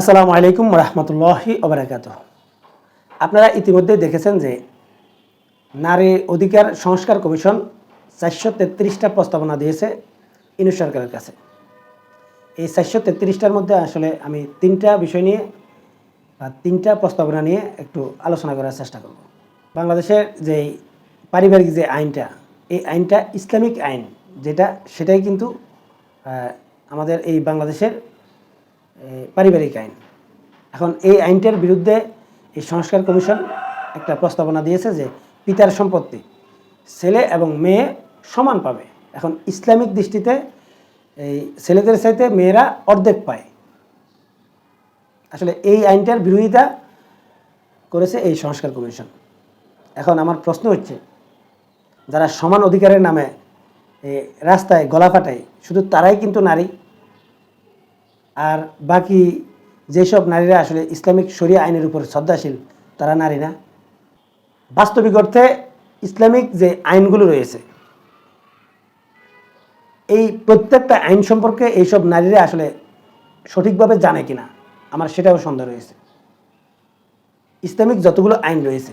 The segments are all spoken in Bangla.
আসসালামু আলাইকুম রহমতুল্লাহি ওবরাকাত আপনারা ইতিমধ্যে দেখেছেন যে নারী অধিকার সংস্কার কমিশন চারশো তেত্রিশটা প্রস্তাবনা দিয়েছে ইনু সরকারের কাছে। এই চারশো তেত্রিশটার মধ্যে আসলে আমি তিনটা বিষয় নিয়ে বা তিনটা প্রস্তাবনা নিয়ে একটু আলোচনা করার চেষ্টা করব। বাংলাদেশের যে পারিবারিক যে আইনটা, এই আইনটা ইসলামিক আইন যেটা, সেটাই কিন্তু আমাদের এই বাংলাদেশের পারিবারিক আইন। এখন এই আইনটার বিরুদ্ধে এই সংস্কার কমিশন একটা প্রস্তাবনা দিয়েছে যে পিতার সম্পত্তি ছেলে এবং মেয়ে সমান পাবে। এখন ইসলামিক দৃষ্টিতে এই ছেলেদের সাথে মেয়েরা অর্ধেক পায়। আসলে এই আইনটার বিরোধিতা করেছে এই সংস্কার কমিশন। এখন আমার প্রশ্ন হচ্ছে, যারা সমান অধিকারের নামে রাস্তায় গলা ফাটায়, শুধু তারাই কিন্তু নারী? আর বাকি যেসব নারীরা আসলে ইসলামিক শরিয়া আইনের উপর শ্রদ্ধাশীল, তারা নারী না। বাস্তবিক অর্থে ইসলামিক যে আইনগুলো রয়েছে, এই প্রত্যেকটা আইন সম্পর্কে এইসব নারীরা আসলে সঠিকভাবে জানে কিনা, আমার সেটাও সন্দেহ রয়েছে। ইসলামিক যতগুলো আইন রয়েছে,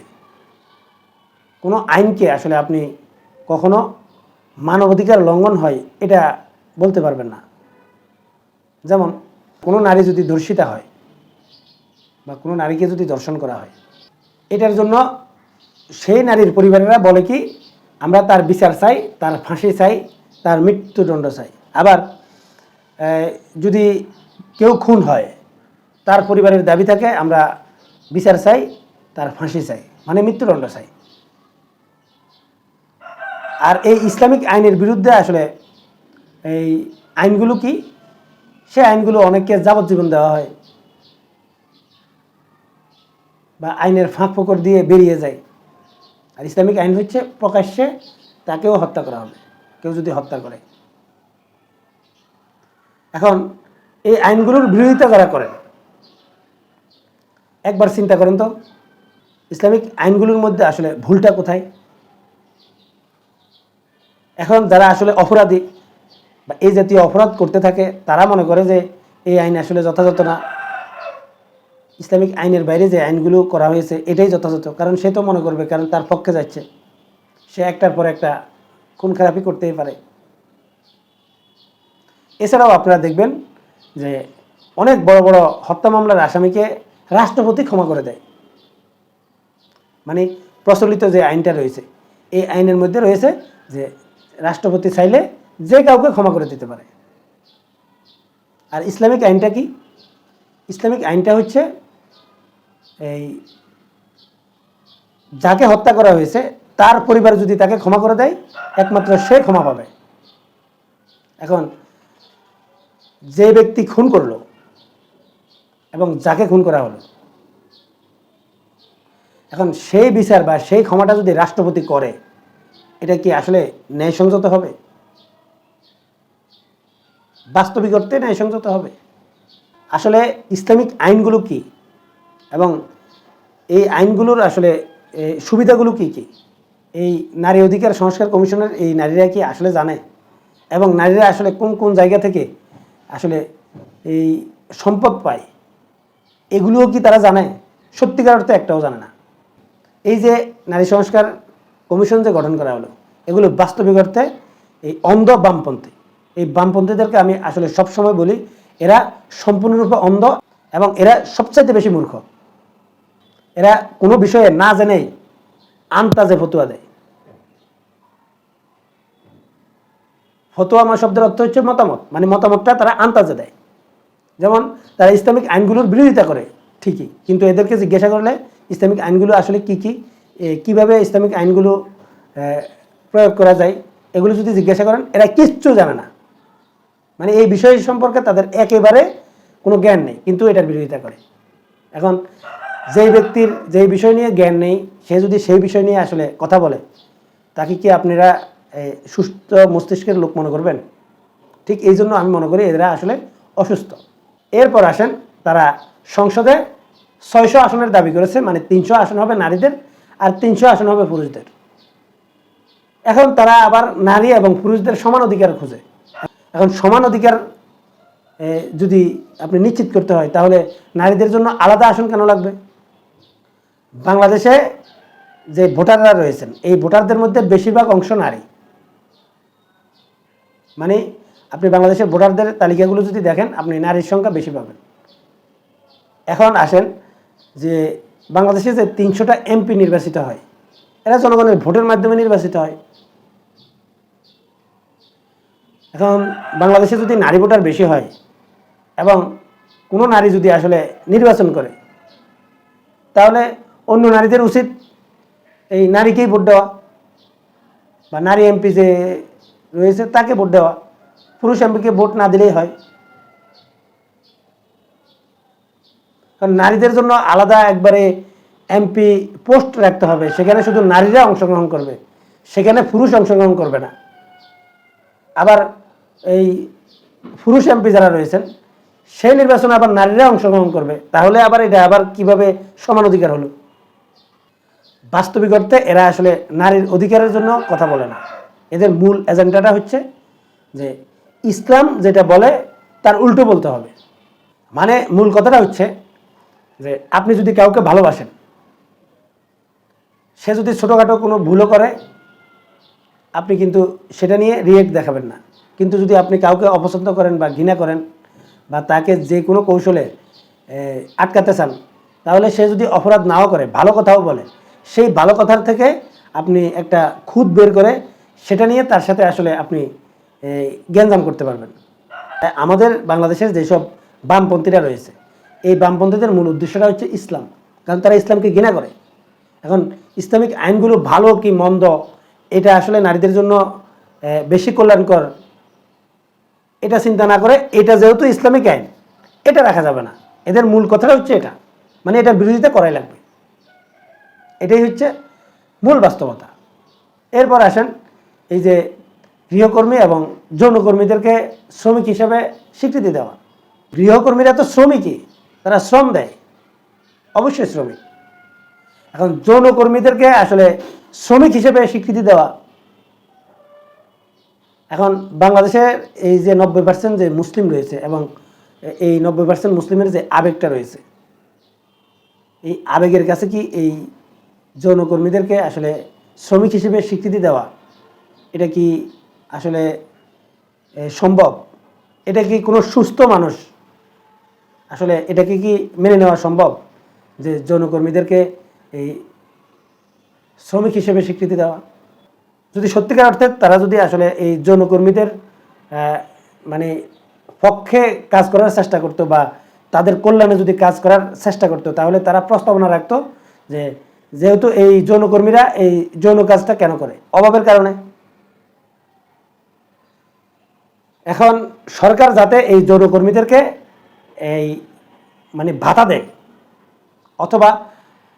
কোনো আইনকে আসলে আপনি কখনো মানবাধিকার লঙ্ঘন হয়, এটা বলতে পারবেন না। যেমন কোনো নারী যদি ধর্ষিতা হয় বা কোনো নারীকে যদি দর্শন করা হয়, এটার জন্য সেই নারীর পরিবারেরা বলে কি, আমরা তার বিচার চাই, তার ফাঁসি চাই, তার মৃত্যুদণ্ড চাই। আবার যদি কেউ খুন হয়, তার পরিবারের দাবি থাকে, আমরা বিচার চাই, তার ফাঁসি চাই মানে মৃত্যুদণ্ড চাই। আর এই ইসলামিক আইনের বিরুদ্ধে আসলে এই আইনগুলো কি সে আইনগুলো অনেককে যাবজ্জীবন দেওয়া হয় বা আইনের ফাঁক ফোকর দিয়ে বেরিয়ে যায়। আর ইসলামিক আইন হচ্ছে প্রকাশ্যে তাকেও হত্যা করা হবে, কেউ যদি হত্যা করে। এখন এই আইনগুলোর বিরোধিতা যারা করেন একবার চিন্তা করেন তো, ইসলামিক আইনগুলোর মধ্যে আসলে ভুলটা কোথায়? এখন যারা আসলে অপরাধী বা এই জাতীয় অপরাধ করতে থাকে, তারা মনে করে যে এই আইন আসলে যথাযথ না। ইসলামিক আইনের বাইরে যে আইনগুলো করা হয়েছে, এটাই যথাযথ। কারণ সে তো মনে করবে, কারণ তার পক্ষে যাচ্ছে। সে একটার পর একটা খুন খারাপি করতেই পারে। এছাড়াও আপনারা দেখবেন যে অনেক বড় বড় হত্যা মামলার আসামিকে রাষ্ট্রপতি ক্ষমা করে দেয়। মানে প্রচলিত যে আইনটা রয়েছে, এই আইনের মধ্যে রয়েছে যে রাষ্ট্রপতি চাইলে যে কাউকে ক্ষমা করে দিতে পারে। আর ইসলামিক আইনটা কি? ইসলামিক আইনটা হচ্ছে এই যাকে হত্যা করা হয়েছে, তার পরিবার যদি তাকে ক্ষমা করে দেয়, একমাত্র সে ক্ষমা পাবে। এখন যে ব্যক্তি খুন করল এবং যাকে খুন করা হলো, এখন সেই বিচার বা সেই ক্ষমাটা যদি রাষ্ট্রপতি করে, এটা কি আসলে ন্যায়সংযত হবে? বাস্তবিক অর্থে ন্যায়সংযত হবে। আসলে ইসলামিক আইনগুলো কি? এবং এই আইনগুলোর আসলে সুবিধাগুলো কি কি? এই নারী অধিকার সংস্কার কমিশনের এই নারীরা কি আসলে জানে? এবং নারীরা আসলে কোন কোন জায়গা থেকে আসলে এই সম্পদ পায়? এগুলোও কি তারা জানে? সত্যিকার অর্থে একটাও জানে না। এই যে নারী সংস্কার কমিশন যে গঠন করা হলো, এগুলো বাস্তবিক অর্থে এই অন্ধ বামপন্থী। এই বামপন্থীদেরকে আমি আসলে সবসময় বলি, এরা সম্পূর্ণরূপে অন্ধ এবং এরা সবচাইতে বেশি মূর্খ। এরা কোনো বিষয়ে না জেনেই আন্তাজে ফতুয়া দেয়। ফতোয়া আমার শব্দের অর্থ হচ্ছে মতামত মানে মতামতটা তারা আন্তাজে দেয়। যেমন তারা ইসলামিক আইনগুলোর বিরোধিতা করে, ঠিকই, কিন্তু এদেরকে জিজ্ঞাসা করলে ইসলামিক আইনগুলো আসলে কি কি কীভাবে ইসলামিক আইনগুলো প্রয়োগ করা যায়, এগুলো যদি জিজ্ঞাসা করেন, এরা কিচ্ছু জানে না। মানে এই বিষয় সম্পর্কে তাদের একেবারে কোনো জ্ঞান নেই, কিন্তু এটার বিরোধিতা করে। এখন যেই ব্যক্তির যেই বিষয় নিয়ে জ্ঞান নেই, সে যদি সেই বিষয় নিয়ে আসলে কথা বলে, তাকে কি আপনারা সুস্থ মস্তিষ্কের লোক মনে করবেন? ঠিক এই জন্য আমি মনে করি এরা আসলে অসুস্থ। এরপর আসেন তারা সংসদে ছয়শো আসনের দাবি করেছে মানে তিনশো আসন হবে নারীদের আর তিনশো আসন হবে পুরুষদের। এখন তারা আবার নারী এবং পুরুষদের সমান অধিকার খোঁজে। এখন সমান অধিকার যদি আপনি নিশ্চিত করতে হয়, তাহলে নারীদের জন্য আলাদা আসন কেন লাগবে? বাংলাদেশে যে ভোটাররা রয়েছেন, এই ভোটারদের মধ্যে বেশিরভাগ অংশ নারী। মানে আপনি বাংলাদেশের ভোটারদের তালিকাগুলো যদি দেখেন, আপনি নারীর সংখ্যা বেশি পাবেন। এখন আসেন যে বাংলাদেশে যে তিনশোটা এমপি নির্বাচিত হয়, এরা জনগণের ভোটের মাধ্যমে নির্বাচিত হয়। এখন বাংলাদেশে যদি নারী ভোটার বেশি হয় এবং কোনো নারী যদি আসলে নির্বাচন করে, তাহলে অন্য নারীদের উচিত এই নারীকেই ভোট দেওয়া বা নারী এমপি যে রয়েছে তাকে ভোট দেওয়া। পুরুষ এমপিকে ভোট না দিলেই হয়। কারণ নারীদের জন্য আলাদা একবারে এমপি পোস্ট রাখতে হবে। সেখানে শুধু নারীরা অংশগ্রহণ করবে, সেখানে পুরুষ অংশগ্রহণ করবে না। আবার এই পুরুষ এমপি যারা রয়েছেন, সেই নির্বাচনে আবার নারীরা অংশগ্রহণ করবে। তাহলে আবার এটা আবার কীভাবে সমান অধিকার হলো? বাস্তবিক অর্থে এরা আসলে নারীর অধিকারের জন্য কথা বলে না। এদের মূল এজেন্ডাটা হচ্ছে যে ইসলাম যেটা বলে, তার উল্টো বলতে হবে। মানে মূল কথাটা হচ্ছে যে আপনি যদি কাউকে ভালোবাসেন, সে যদি ছোটোখাটো কোনো ভুলও করে, আপনি কিন্তু সেটা নিয়ে রিয়েক্ট দেখাবেন না। কিন্তু যদি আপনি কাউকে অপছন্দ করেন বা ঘৃণা করেন বা তাকে যে কোনো কৌশলে আটকাতে চান, তাহলে সে যদি অপরাধ নাও করে, ভালো কথাও বলে, সেই ভালো কথার থেকে আপনি একটা খুদ বের করে সেটা নিয়ে তার সাথে আসলে আপনি জ্ঞানজাম করতে পারবেন। আমাদের বাংলাদেশের যেসব বামপন্থীরা রয়েছে, এই বামপন্থীদের মূল উদ্দেশ্যটা হচ্ছে ইসলাম, কারণ তারা ইসলামকে ঘৃণা করে। এখন ইসলামিক আইনগুলো ভালো কি মন্দ, এটা আসলে নারীদের জন্য বেশি কল্যাণকর এটা চিন্তা না করে, এটা যেহেতু ইসলামিক আইন, এটা রাখা যাবে না। এদের মূল কথাটা হচ্ছে এটা। মানে এটা বিরোধিতা করাই লাগবে। এটাই হচ্ছে মূল বাস্তবতা। এরপর আসেন এই যে গৃহকর্মী এবং যৌনকর্মীদেরকে শ্রমিক হিসাবে স্বীকৃতি দেওয়া। গৃহকর্মীরা তো শ্রমিকই, তারা শ্রম দেয়। অবশ্যই শ্রমিক। এখন যৌনকর্মীদেরকে আসলে শ্রমিক হিসেবে স্বীকৃতি দেওয়া এখন বাংলাদেশের এই যে নব্বই পার্সেন্ট যে মুসলিম রয়েছে এবং এই নব্বই পার্সেন্ট মুসলিমের যে আবেগটা রয়েছে, এই আবেগের কাছে কি এই যৌনকর্মীদেরকে আসলে শ্রমিক হিসেবে স্বীকৃতি দেওয়া, এটা কি আসলে সম্ভব? এটা কি কোনো সুস্থ মানুষ আসলে এটাকে কি মেনে নেওয়া সম্ভব যে যৌনকর্মীদেরকে এই শ্রমিক হিসেবে স্বীকৃতি দেওয়া? যদি সত্যিকার অর্থে তারা যদি আসলে এই যৌনকর্মীদের মানে পক্ষে কাজ করার চেষ্টা করতো বা তাদের কল্যাণে যদি কাজ করার চেষ্টা করতো, তাহলে তারা প্রস্তাবনা রাখতো যে যেহেতু এই যৌনকর্মীরা এই যৌন কাজটা কেন করে? অভাবের কারণে। এখন সরকার যাতে এই যৌনকর্মীদেরকে এই মানে ভাতা দেয়, অথবা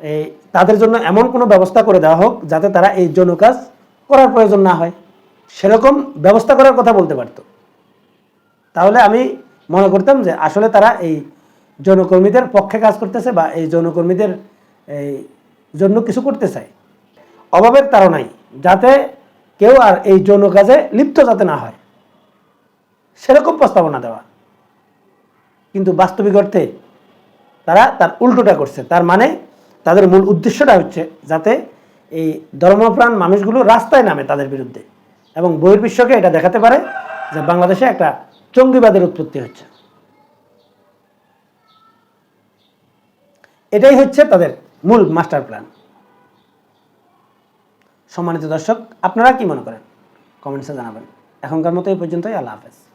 এই তাদের জন্য এমন কোনো ব্যবস্থা করে দেওয়া হোক যাতে তারা এই যৌন কাজ করার প্রয়োজন না হয়। সেরকম ব্যবস্থা করার কথা বলতে পারতো। তাহলে আমি মনে করতাম যে আসলে তারা এই যৌনকর্মীদের পক্ষে কাজ করতেছে বা এই যৌনকর্মীদের এই জন্য কিছু করতে চায়। অভাবের তাড়নাই যাতে কেউ আর এই যৌন কাজে লিপ্ত যাতে না হয়। সেরকম প্রস্তাবনা দেওয়া। কিন্তু বাস্তবিক অর্থে তারা তার উল্টোটা করছে। তার মানে তাদের মূল উদ্দেশ্যটা হচ্ছে যাতে এই ধর্মপ্রাণ মানুষগুলো রাস্তায় নামে তাদের বিরুদ্ধে। এবং বহির্বিশ্বকে এটা দেখাতে পারে যে বাংলাদেশে একটা জঙ্গিবাদের উৎপত্তি হচ্ছে। এটাই হচ্ছে তাদের মূল মাস্টার প্ল্যান। সম্মানিত দর্শক, আপনারা কি মনে করেন? কমেন্টসে জানাবেন। এখনকার মতো এই পর্যন্তই, আল্লাহ হাফেজ।